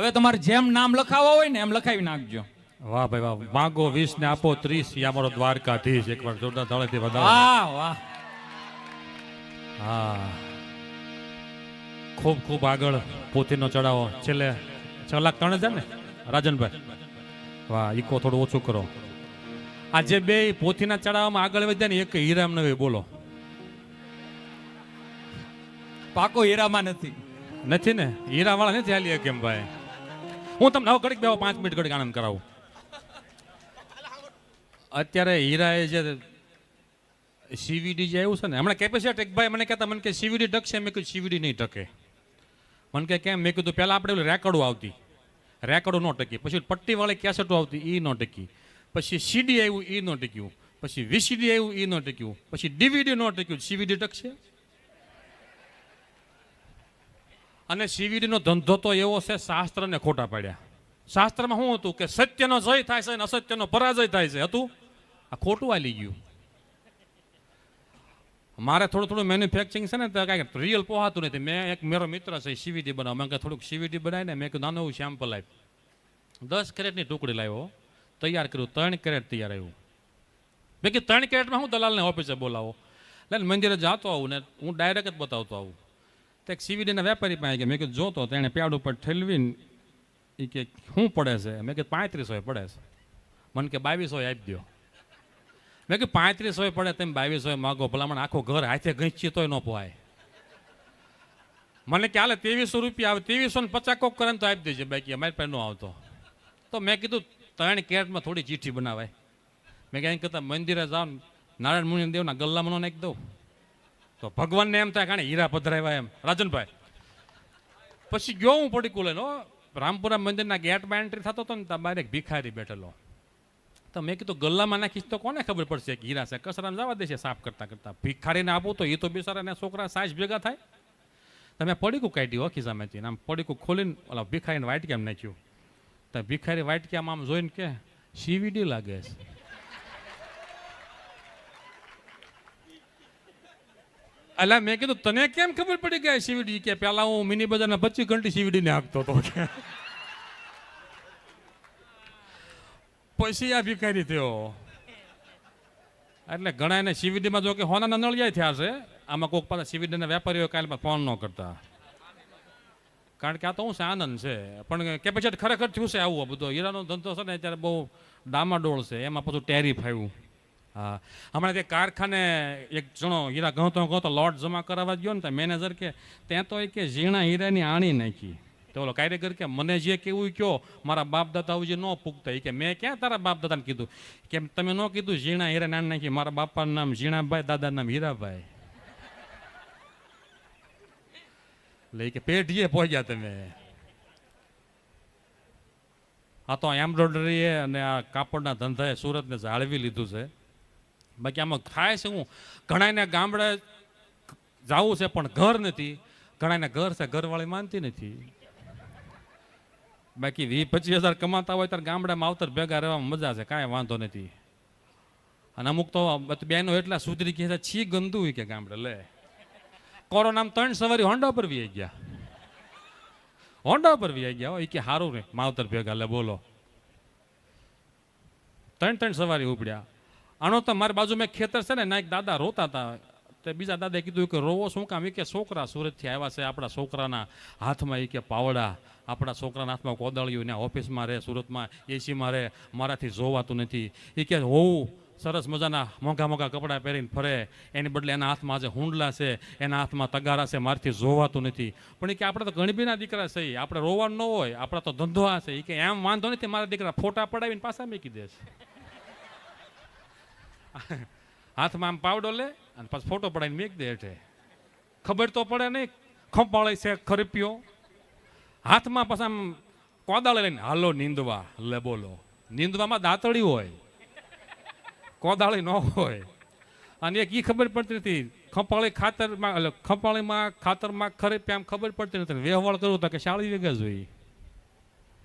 હવે તમારે જેમ નામ લખાવવા હોય ને એમ લખાવી નાખજો. વાહ ભાઈ વાહ માગો વીસ ને આપો ત્રીસ ઈ અમારો દ્વારકાધીશ એકવાર જોરદાર તાળીથી વધાવો વાહ વાહ. હા. ખૂબ ખૂબ આગળ પોતીનો ચડાવો. છેલ્લે છ લાખ ત્રણ હજાર ને? રાજનભાઈ. વાહ ઈકો થોડું ઓછું કરો. આ જે બે પોથીના ચડાવવામાં આગળ વધ્યા ને એક હીરામ નવી બોલો. પાકો હીરામાં નથી. નથી ને? હીરા વાળા નથી હાલી કેમ ભાઈ. હું તમને હવે ઘડીક બે પાંચ મિનિટ ઘડીક આનંદ કરાવું. અત્યારે હીરાએ જે સીવીડી જે આવ્યું છે ને, હમણાં કેપેસિટી એક ભાઈ, મને કહેતા, મને કે સીવીડી ટકશે મેં કીધું સીવીડી નહીં ટકે મને કે, કેમ? મેં કીધું, પહેલાં આપણે રેકડો આવતી. રેકડો ન ટકી પછી પટ્ટીવાળી કેસેટો આવતી એ ન ટકી પછી સીડી આવ્યું એ ન ટક્યું પછી વીસીડી આવ્યું એ ન ટક્યું પછી ડીવીડી ન ટક્યું સીવીડી ટકશે અને સીવીડીનો ધંધો તો એવો છે, શાસ્ત્રને ખોટા પાડ્યા. શાસ્ત્રમાં શું હતું કે સત્યનો જય થાય છે અને અસત્યનો પરાજય થાય છે. હતું? આ ખોટું આલી ગયું. મારે થોડું થોડું મેન્યુફેક્ચરિંગ છે ને, તો કાંઈક રિયલ પોહાતું નથી. મેં એક મારો મિત્ર છે સીવીડી બનાવ મેં થોડુંક સીવીડી બનાવીને મેં કીધું, નાનું સેમ્પલ આપ્યું. દસ કેરેટની ટુકડી લાવ્યો, તૈયાર કર્યું, ત્રણ કેરેટ તૈયાર આવ્યું. મેં કીધું, ત્રણ કેરેટમાં હું દલાલને ઓફિસે બોલાવો? એટલે મંદિરે જાતો આવું ને, હું ડાયરેક્ટ જ બતાવતો આવું. તો એક સીવીડીના વેપારી પાસે ગયા. મેં કીધું, જોતો તો એણે પ્યાડ ઉપર ઠેલવીને એ કે, શું પડે છે? મેં કીધું પાંત્રીસો પડે છે. મને કે બાવીસો આપી દો મેં કીધું પાંત્રીસો પડે તમે બાવીસો માગો, ભલામણ આખો ઘર હાથે ઘંચી તોય ન પોવાય મને કે, હાલે, ત્રેવીસો રૂપિયા આવે, ત્રેવીસો ને પચાસ કોક કરે તો આપી દેજે, બાકી અમારી પાસે ન આવતો. તો મેં કીધું, ત્રણ કેરેટમાં થોડી ચીઠી બનાવાય. મેં કહ્યું કરતાં મંદિરે જાઓ નારાયણ મુનિ દેવના ગલ્લામાં નાખી દઉં. તો ભગવાનને એમ થાય કાણે હીરા પધરાવ્યા એમ. રાજનભાઈ, પછી ગયો હું પડીકું લઈને રામપુરા મંદિરના ગેટમાં એન્ટ્રી થતો હતો ને, ત્યાં બારે ભિખારી બેઠેલો. તો મેં કીધું, ગલ્લામાં નાખીશ તો કોને ખબર પડશે કે હીરા છે? કસરામ જવા દેશે સાફ કરતા કરતા. ભિખારીને આપું તો એ તો બિચારાને છોકરા સાઈઝ ભેગા થાય. તમે પડીકું કાઢ્યું ઓખી ખિસ્સામાંથી ને આમ પડીકું ખોલીને ઓલા ભિખારીને વાટક્યામ નાખ્યું. તો ભિખારી વાટક્યામાં આમ જોઈને કે સીવીડી લાગે છે. અલા, મેં કીધું, તને કેમ ખબર પડી કે સીવીડી કે? પેલા હું મિની બજારના પચીસ ઘંટી સીવીડીને આપતો હતો. કે પછી આ ભિખારી થયો. એટલે ઘણા એને સીવીડીમાં જો કે હોના નળિયા થયા છે, આમાં કોઈક પાસે સીવીડીના વેપારીઓ કાલે ફોન ન કરતા. કારણ કે આ તો હું છે, આનંદ છે. પણ કેપેસિટી ખરેખર થયું છે આવું બધો? હીરાનો ધંધો છે ને, અત્યારે બહુ ડામાડોળ છે. એમાં પાછું ટેરિફ આવ્યું. હા. હમણાં તે કારખાને એક જણો હીરા ગણતો ગણતો લોટ જમા કરાવવા ગયો ને તો મેનેજર કે, ત્યાં તો એ કે ઝીણા હીરાની આણી નાખી. તો ઓલો કારીગર કે, મને જે કેવું કયો, મારા બાપ દાદાઓ જે ન પૂગતા. એ કે, મેં ક્યાં તારા બાપ દાદાને કીધું? કેમ, તમે ન કીધું ઝીણા હીરા આણી નાખી, મારા બાપાનું નામ ઝીણાભાઈ, દાદાનું નામ હીરાભાઈ. એટલે કે, પેઢીએ પહોંચ્યા તમે. આ તો એમ્બ્રોઇડરી અને આ કાપડના ધંધાએ સુરતને જાળવી લીધું છે. બાકી આમાં થાય છે હું? ઘણાને ગામડે જવું છે, પણ ઘર નથી. ઘણાને ઘર છે, ઘરવાળી માનતી નથી. બાકી વી પચીસ હજાર કમાતા હોય ત્યારે ગામડામાં આવતર ભેગા રહેવામાં મજા છે, કાંઈ વાંધો નથી. અને અમુક તો બેનો એટલા સુધરી કહે છે, છી ગંદુ કે ગામડે, લે. કોરોનામાં ત્રણ સવારી હોન્ડા પર વી ગયા. હોન્ડા પર વી ગયા હોય કે સારું ને માવતર ભેગા, લે બોલો. ત્રણ ત્રણ સવારી ઉપડ્યા. આનો તો મારી બાજુ મેં ખેતર છે ને ના એક દાદા રોતા હતા તે બીજા દાદાએ કીધું કે, રોવો શું કામ? એ કે, છોકરા સુરતથી આવ્યા છે, આપણા છોકરાના હાથમાં એ કે પાવડા, આપણા છોકરાના હાથમાં કોદળ્યું ને ઓફિસમાં રહે, સુરતમાં એસીમાં રહે, મારાથી જોવાતું નથી. એ કે હોવું સરસ મજાના મોંઘા મોંઘા કપડાં પહેરીને ફરે, એની બદલે એના હાથમાં આજે હુંડલા છે, એના હાથમાં તગારા છે, મારાથી જોવાતું નથી. પણ એ કે, આપણે તો ગણબીના દીકરા છે. આપણે રોવાનું ન હોય, આપણા તો ધંધો આ છે. એ કે, એમ વાંધો નથી, મારા દીકરા ફોટા પડાવીને પાછા મૂકી દેશે હાથમાં આમ પાવડો લે અને પાછો ફોટો પડાવીને મેક દે હેઠે. ખબર તો પડે નહીં, ખંપાળે છે, ખરીપ્યો. હાથમાં પાછા આમ કોદાળ લઈને, હાલો નીંદવા, લે બોલો. નીંદવામાં દાંતળી હોય, કોદાળી ન હોય. અને એક ઈ ખબર પડતી નથી, ખંપાળી ખાતરમાં એટલે ખંપાળીમાં, ખાતરમાં ખરીપ્યા આમ ખબર પડતી નથી. વ્યવહાર કરવો તો કે શાળી વીઘા જોઈએ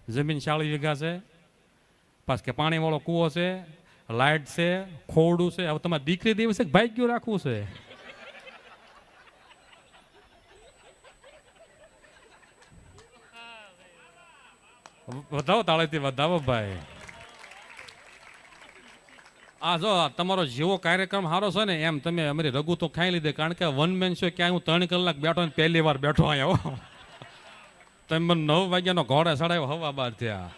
જમીન શાળી વીઘા છે, પાછ કે પાણીવાળો કૂવો છે લાઇટ છે, ખોડું છે, હવે તમારે દીકરી દેવી છે ભાગ્યું રાખવું છે? વધાવો તાળેથી, વધાવો ભાઈ. આ જો તમારો જેવો કાર્યક્રમ સારો છે ને, એમ તમે અમારી રઘુ તો ખાઈ લીધે, કારણ કે વન મેન શો ક્યાંય હું ત્રણ કલાક બેઠો ને પહેલી વાર બેઠો આવ્યો તમે મને નવ વાગ્યાનો ઘોડા સડાયો હવા બાર થયા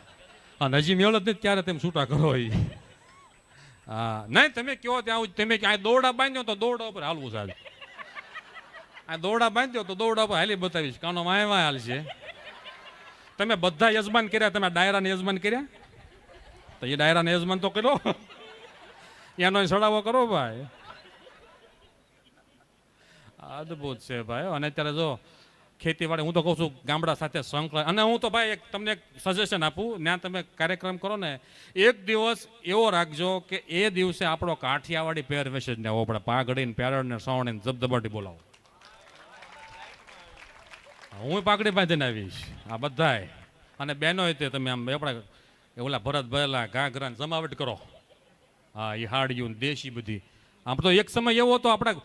અને હજી મેળ જ નહીં ત્યારે તેમ છૂટા કરો ઈ? હા. નહીં, તમે કહો ત્યાં તમે ક્યાંય દોરડા બાંધ્યો તો દોરડા ઉપર હાલવું સાહેબ આ દોરડા બાંધ્યો તો દોરડા ઉપર હાલી બતાવીશ. કાનો વાય વાય હાલશે તમે બધા યજમાન કર્યા, તમે ડાયરાને યજમાન કર્યા? તો એ ડાયરાને યજમાન તો કર્યો. એનો સડાવો કરો ભાઈ. અદભુત છે ભાઈ. અને અત્યારે જો ખેતીવાડી, હું તો કહું છું, ગામડા સાથે સંકળાય. અને હું તો ભાઈ એક તમને એક સજેશન આપું, ત્યાં તમે કાર્યક્રમ કરો ને, એક દિવસ એવો રાખજો કે એ દિવસે આપણો કાઠિયાવાડી પહેરવેશ જ ને હોવો પડે પાઘડીને પેરડને સવણીને જબદબાટી બોલાવો. હું પાઘડી બાંધીને આવીશ, આ બધાય. અને બહેનો તે તમે આમ આપણા ઓલા ભરત ભરેલા ઘાઘરા ને જમાવટ કરો. હા એ હાડિયું દેશી બધી. આમ તો એક સમય એવો હતો આપણા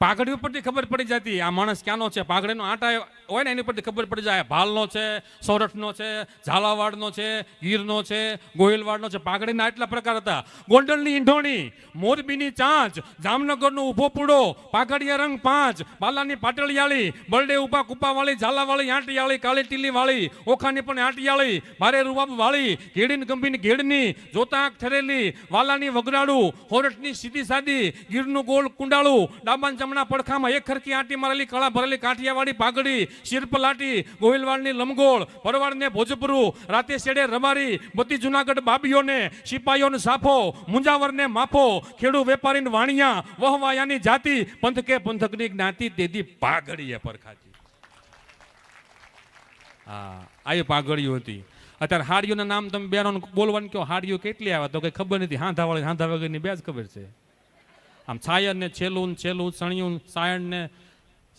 પાઘડી ઉપરથી ખબર પડી જતી, આ માણસ ક્યાંનો છે? પાઘડીનો આટા હોય ને, એની પરથી ખબર પડી જાય ભાલનો છે, સોરઠનો છે, ઝાલાવાડનો છે, ગીરનો છે, ગોહિલવાડનો છે. પાઘડીના એટલા પ્રકાર હતા. ગોંડલની ઈંઢોણી, મોરબીની ચાંચ, જામનગરનો ઊભો પૂડો, પાઘડિયા રંગ પાંચ, બાલાની પાટળિયાળી, બરડે ઊભા કુપાવાળી, ઝાલાવાળી આંટિયાળી કાળી ટીલી વાળી ઓખાની પણ આંટિયાળી ભારે રૂવાબવાળી, ઘેડીની ગંભીની ઘેડની, જોતા આંખ ઠરેલી, વાલાની વગડાડું હોરઠની સીધી સાદી, ગીરનું ગોળ કુંડાળું ડાબાન જમણા પડખામાં એક ખરકી આંટી મારેલી, કળા ભરેલી, કાઠિયાવાડી પાઘડી શિરપલાટી ગોહિલવાડની લમગોળ ભરવાડને ભોજપુરું, રાતે શેડે રમારી બધી જુનાગઢ બાબીઓને સિપાહીઓને સાફો, મુંજાવરને માફો ખેડૂ વેપારીને વાણિયા, વહવાયાની જાતિ, પંથકે પંથકની જ્ઞાતિ તેદી પાઘડીએ પરખાતી. હા, આ પાઘડીઓ હતી. અત્યારે હાડીઓના નામ તમે બેનો બોલવાનું કહો, હાડીઓ કેટલી આવે? તો કઈ ખબર નથી. હાંધા વાળી હાંધા વગરની બે જ ખબર છે. આમ છાયરને છેલું છેલું, સણિયું સાયણને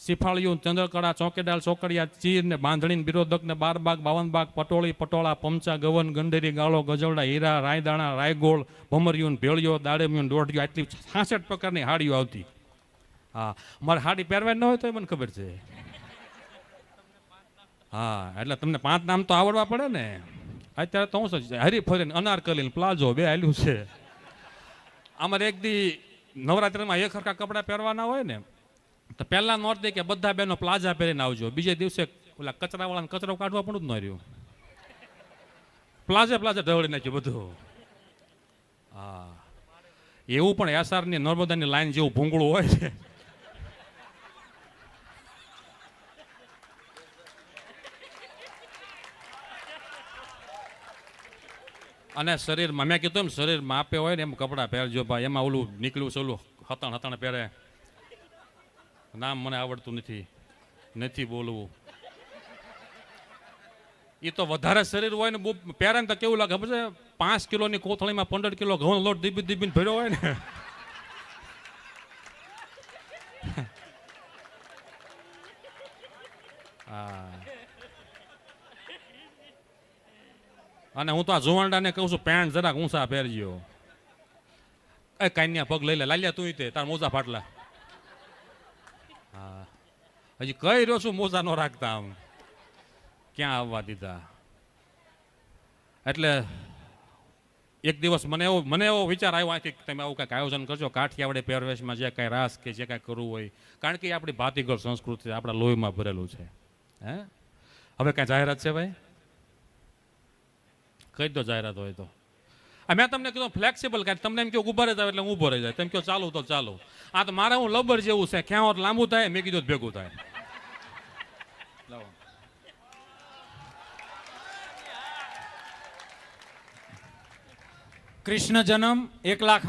શિફાળિયું ચંદ્રકળા, ચોકેડાલ, ચોકડિયા, ચીરને બાંધણી વિરોધકને બિરોદક ને બારબાગ, બાવનબાગ, પટોળી, પટોળા, પમચા, ગવન, ગંડેરી, ગાળો, ગજવડા, હીરા, રાયદાણા, રાયગોળ, ભમરિયું ભેળિયો, દાડેમિયું દોઢિયો, આટલી છાસઠ પ્રકારની હાડીઓ આવતી. હા, મારે હાડી પહેરવાની ન હોય તો મને ખબર છે. હા, એટલે તમને પાંચ નામ તો આવડવા પડે ને. અત્યારે તો હું શું હરીફરીને અનારકલી પ્લાઝો બે હાલ્યું છે. અમારે એક દી નવરાત્રિમાં એક સરખા કપડાં પહેરવાના હોય ને, તો પહેલાં નોટ દે કે બધા બહેનો પ્લાઝા પહેરીને આવજો. બીજે દિવસે ઓલા કચરાવાળાને કચરો કાઢવા પણ જ ન રહ્યું. પ્લાઝા પ્લાઝા ઢવળી નાખ્યું બધું. હા. એવું પણ એસઆરની નર્મદાની લાઈન જેવું ભૂંગળું હોય છે. અને શરીરમાં મેં કીધું એમ, શરીર માપે હોય ને એમ કપડાં પહેરજો ભાઈ, એમાં ઓલું નીકળ્યું છે ઓલું હતણ હતણ પહેરે. નામ મને આવડતું નથી નથી બોલવું. એ તો વધારે શરીર હોય ને બહુ પહેરે ને તો કેવું લાગે, ખબર છે? પાંચ કિલોની કોથળીમાં પંદર કિલો ઘઉં લોટ દીબી દીબીને ભર્યો હોય ને. અને હું તો આ જુવાંડાને કહું છું પેન્ટ જરાક ઊંચા પહેરજો. એ કાન્યા પગ લઈ લે, લાલ્યા તું તે, તાર મોજા ફાટલા. હા. હજી કઈ રહ્યો છું, મોજા નો રાખતા આમ. ક્યાં આવવા દીધા? એટલે એક દિવસ મને એવો મને એવો વિચાર આવ્યો આથી તમે આવું કંઈક આયોજન કરજો, કાઠિયાવાડે પહેરવેશમાં જે કાંઈ રાસ કે જે કાંઈ કરવું હોય. કારણ કે એ આપણી ભાતીગળ સંસ્કૃતિ આપણા લોહીમાં ભરેલું છે. હે? હવે કાંઈ જાહેરાત છે ભાઈ? કહી દો જાહેરાત હોય તો. મેં તમને કીધું ફ્લેક્સિબલ કાંઈ તમને એમ કહો ઊભા રહી જાય એટલે હું ઊભો રહી જાય. તેમ કહો ચાલુ તો ચાલુ. આ તો મારે હું લબર જેવું છે. ક્યાં ઓર લાંબુ થાય, મેં કીધું ભેગું થાય. કૃષ્ણ જન્મ એક લાખ